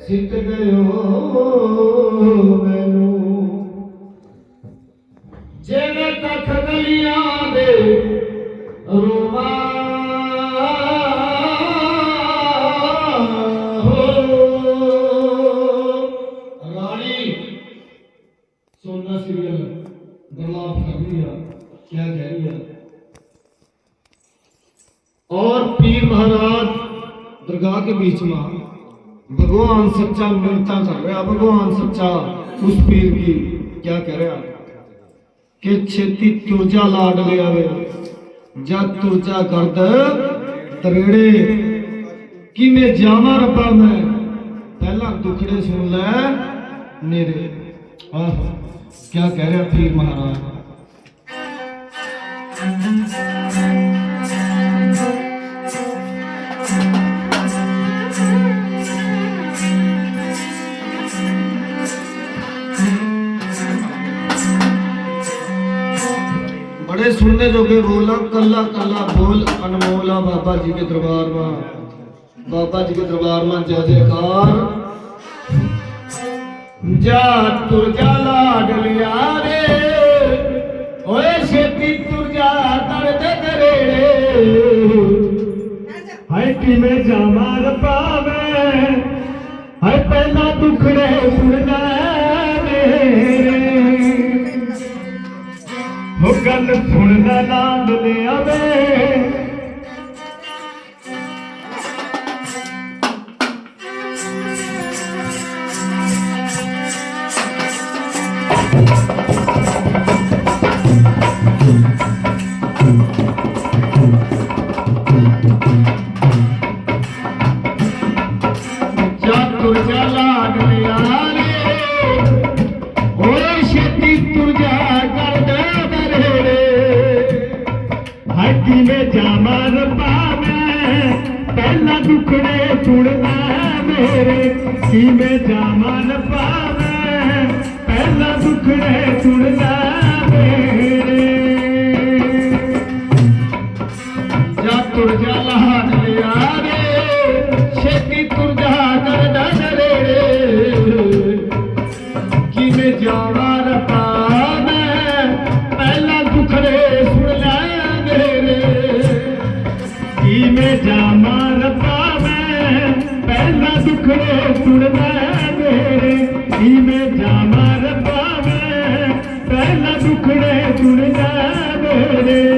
ਸਿੱਟ ਗਇਓ ਮੈਨੂੰ। ਜਿਵੇਂ ਤੱਕ ਗਲੀਆਂ ਦੇ रही है क्या कह रही है और पीर महाराज दरगाह के बीच में भगवान सच्चा मिलता कर रहा भगवान सच्चा उस पीर की क्या कह रहा कि छेती तुरजा लाड लिया वे जब तुरजा गर्द तरेड़े कि मैं जावा रब्बा मैं पहला दुखड़े सुन ले मेरे आह क्या कह रहे हैं पीर महाराज बड़े सुनने जोगे बोला कल्ला कल्ला बोल अनमोला बाबा जी के दरबार में बाबा जी के दरबार में जय जयकार जा तुर जा लाडलिया ਕਿਵੇਂ ਜਾਵਾਂ ਰੱਬਾ ਮੈਂ? ਹਾਏ ਪਹਿਲਾਂ ਦੁਖੜੇ ਸੁਣਦਾ ਮੇਰੇ। ਹੋ ਗੱਲ ਸੁਣਦਾ ਨਾਮ ਲਿਆਵੇ ਕਿਵੇਂ ਜਾਵਾਂ ਰੱਬਾ ਮੈਂ ਪਹਿਲਾਂ ਦੁਖੜੇ ਸੁਣਦਾ ਮੇਰੇ ਕਿਵੇਂ ਜਾਵਾਂ ਰੱਬਾ ਮੈਂ ਪਹਿਲਾਂ ਦੁਖੜੇ ਸੁਣਦਾ ਕਿਵੇਂ ਜਾਵਾਂ ਰੱਬਾ ਮੈਂ? ਪਹਿਲਾਂ ਦੁਖੜੇ ਸੁਣਦਾ ਮੇਰੇ। ਕਿਵੇਂ ਜਾਵਾਂ ਰੱਬਾ ਮੈਂ? ਪਹਿਲਾਂ ਦੁਖੜੇ ਸੁਣਦਾ ਮੇਰੇ।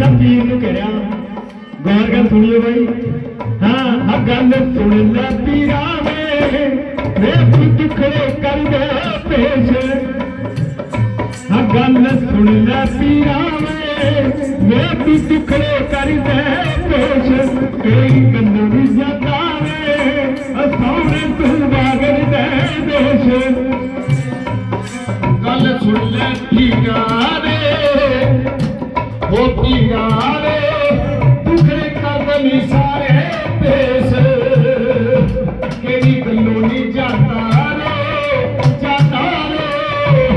ਗ੍ਰੰਥ ਸੰਪੀਰ ਨੂੰ ਕਹਿਆ ਗੌਰ ਗੱਲ ਸੁਣਿਓ ਬਾਈ। ਹਾਂ ਆ ਗੱਲ ਸੁਣ ਲੈ ਪੀਰਾ ਵੇ ਦੁਖੜੇ ਕਰਦੇ ਪੇਸ਼। ਆ ਗੱਲ ਸੁਣ ਲੈ ਪੀਰਾਵੇ। ਵੇ ਦੁਖੜੇ ਕਰਦੇ ਪੇਸ਼। ਕਈ ਕੰਨਾਂ ਵੀ ਕਦਮੀ ਸਾਰੇ ਪੇਸ ਕਿਹੜੀ ਗੱਲੋਂ ਨਹੀਂ ਜਾਂਦਾ ਰੇ ਜਾਂਦਾ ਰੇ।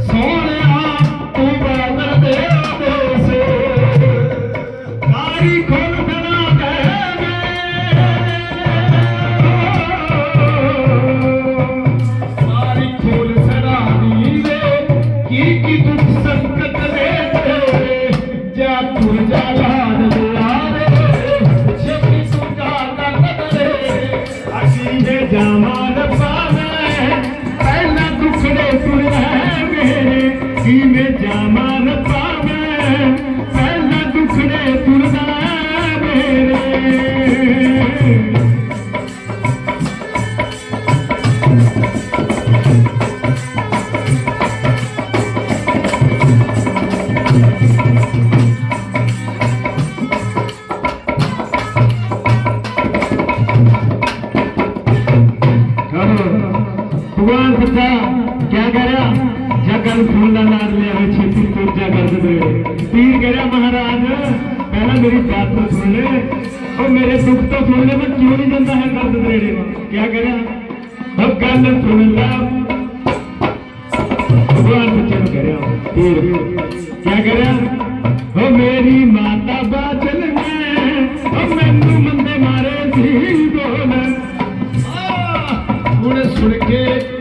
ਸੋਹਣਿਆ ਤੂੰ ਬਾਦਰ ਦੇ ਦੇਸ ਸਾਰੀ ਖੋਲ ਬਣਾ ਦੇ ਸਾਰੀ ਖੋਲ ਸਰਾਦੀ ਵੇ, ਕੀ ਕੀ ਦੁੱਖ ਸੰਕਟ ਦੇ ਤੇਰੇ ਜਾ ਤੁਰ ਜਾ મેં કર્યા જગન ફૂલના નાદ લે આવે છે તીર જા ગર્દ તીર કર્યા મહારાજ ਪਹਿਲਾਂ ਮੇਰੀ ਬਾਤ ਨੂੰ ਸੁਣ ਲੈ। ਉਹ ਮੇਰੇ ਦੁੱਖ ਤੋਂ ਸੁਣ ਲੈ, ਮੈਂ ਕਿਉਂ ਨਹੀਂ ਜਾਂਦਾ ਹੈ ਦਰਦ ਤੇਰੇ ਨੂੰ ਕੀ ਕਰਿਆ? ਸਭ ਗੱਲ ਸੁਣ ਲੈ। ਭਗਵਾਨ ਬਚਨ ਕਰਿਆ। ਤੀਰ ਕੀ ਕਰਿਆ? ਉਹ ਮੇਰੀ ਮਾਤਾ ਬਾਦਲ ਨੇ, ਉਹ ਮੈਨੂੰ ਮੰਦੇ ਮਾਰੇ ਸੀ ਬੋਲ। ਹੁਣ ਸੁਣ ਕੇ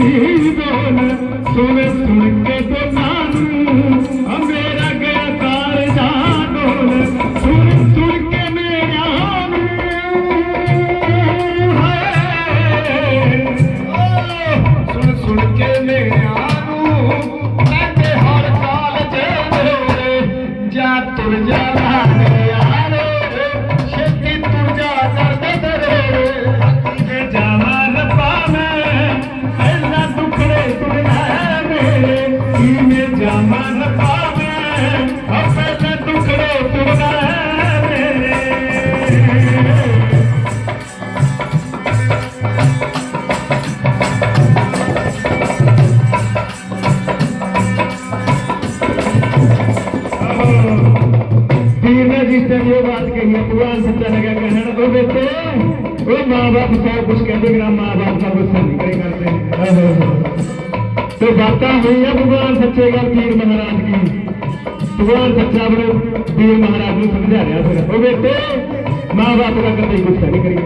ਮਾਰੇ ਸੀ ਬੋਲ ਸੁਣ ਸੁਣ ਕੇ ਚੱਲ ਗਿਆ ਕਹਿਣ ਤੋਂ ਵਿੱਚ? ਉਹ ਮਾਂ-ਬਾਪ ਸਭ ਕੁਝ ਕਹਿੰਦੇ ਨਾ ਮਾਂ-ਬਾਪ ਦਾ ਗੁੱਸਾ ਨਹੀਂ ਕਰੇ ਕਰਦੇ ਤੇ ਬਾਤਾਂ ਹੋਈਆਂ ਭਗਵਾਨ ਸੱਚੇ ਗੱਲ ਪੀਰ ਮਹਾਰਾਜ ਦੀ ਭਗਵਾਨ ਸੱਚਾ ਬਣੇ ਪੀਰ ਮਹਾਰਾਜ ਨੂੰ ਸਮਝਾ ਰਿਹਾ ਫਿਰ ਉਹ ਬੇਟੇ ਮਾਂ-ਬਾਪ ਦਾ ਕਦੇ ਗੁੱਸਾ ਨਹੀਂ ਕਰੀ